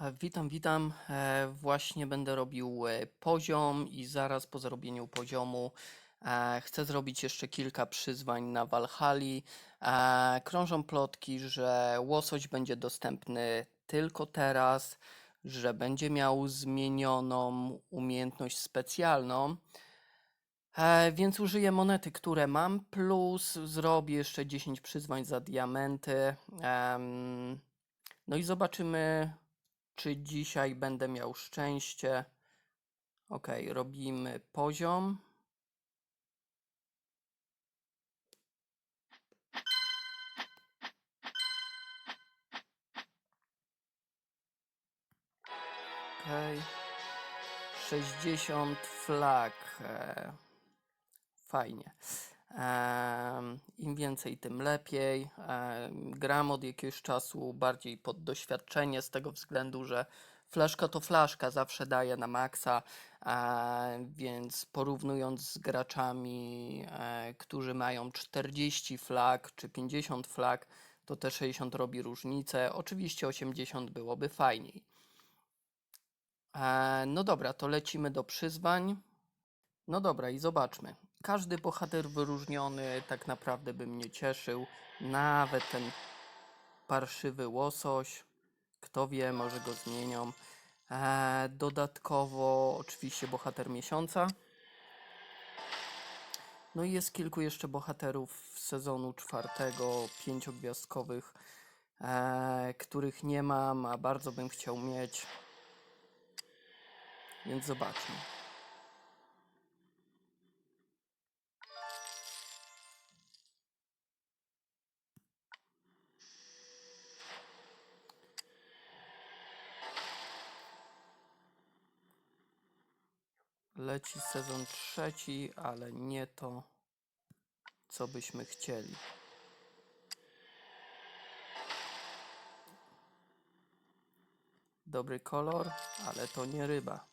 E, Witam, witam. E, Właśnie będę robił e, poziom i zaraz po zrobieniu poziomu chcę zrobić jeszcze kilka przyzwań na Walhali. Krążą plotki, że łosoś będzie dostępny tylko teraz, że będzie miał zmienioną umiejętność specjalną. Więc użyję monety, które mam, plus zrobię jeszcze 10 przyzwań za diamenty. No i zobaczymy, czy dzisiaj będę miał szczęście. Ok, robimy poziom. Ok. 60 flag. E, fajnie. Im więcej, tym lepiej. Gram od jakiegoś czasu bardziej pod doświadczenie, z tego względu, że flaszka to flaszka, zawsze daje na maksa, więc porównując z graczami, e, którzy mają 40 flag czy 50 flag, to te 60 robi różnicę. Oczywiście 80 byłoby fajniej. E, No dobra, to lecimy do przyzwań. No dobra, i zobaczmy. Każdy bohater wyróżniony tak naprawdę by mnie cieszył. Nawet ten parszywy łosoś. Kto wie, może go zmienią. E, dodatkowo oczywiście bohater miesiąca. No i jest kilku jeszcze bohaterów z sezonu czwartego, pięciogwiazdkowych, e, których nie mam, a bardzo bym chciał mieć. Więc zobaczmy. Leci sezon trzeci, ale nie to, co byśmy chcieli. Dobry kolor, ale to nie ryba.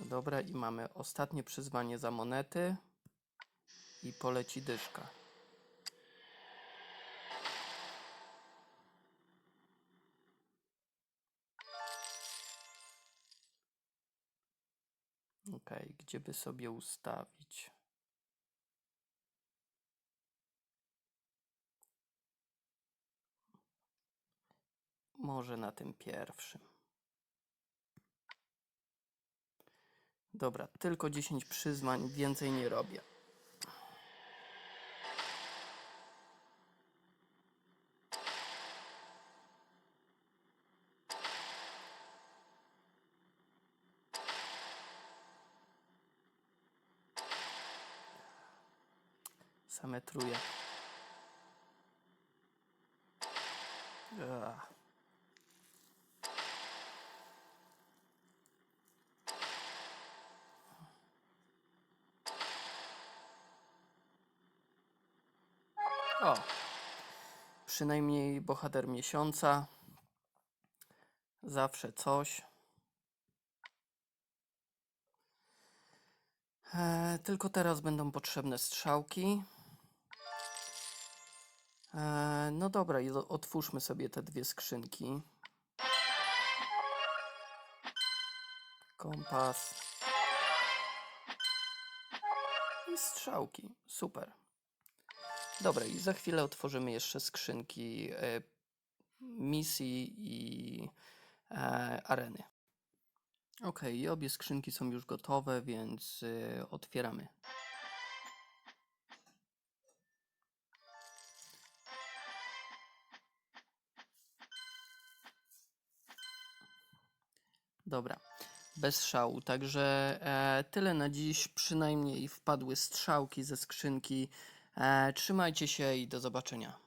Dobra, i mamy ostatnie przyzwanie za monety i poleci dyszka. Ok, gdzie by sobie ustawić? Może na tym pierwszym. Dobra, tylko 10 przyzwań, więcej nie robię. Same truje. Ach. O, przynajmniej bohater miesiąca. Zawsze coś. E, tylko teraz będą potrzebne strzałki. E, no dobra, otwórzmy sobie te dwie skrzynki. Kompas. I strzałki. Super. Dobra, i za chwilę otworzymy jeszcze skrzynki e, misji i e, areny. Ok, i obie skrzynki są już gotowe, więc e, otwieramy. Dobra, bez szału. Także e, tyle na dziś. Przynajmniej wpadły strzałki ze skrzynki. E, trzymajcie się i do zobaczenia.